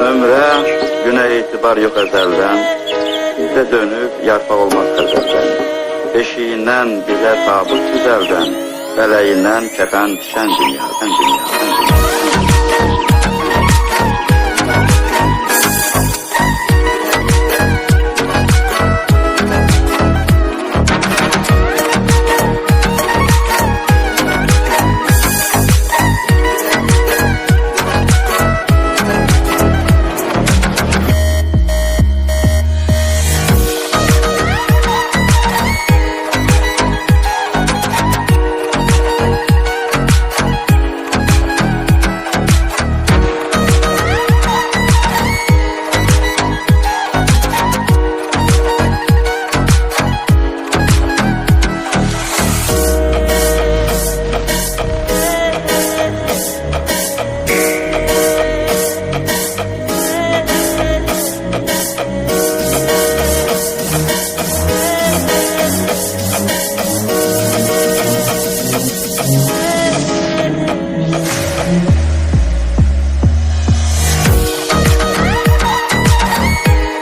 Ömre güne itibar yok ezelden, bize dönüp yarpak olmaz gazelden. Eşiğinden bize tabut güzelden, feleğinden kefen düşen dünya, sen dünya, dünya.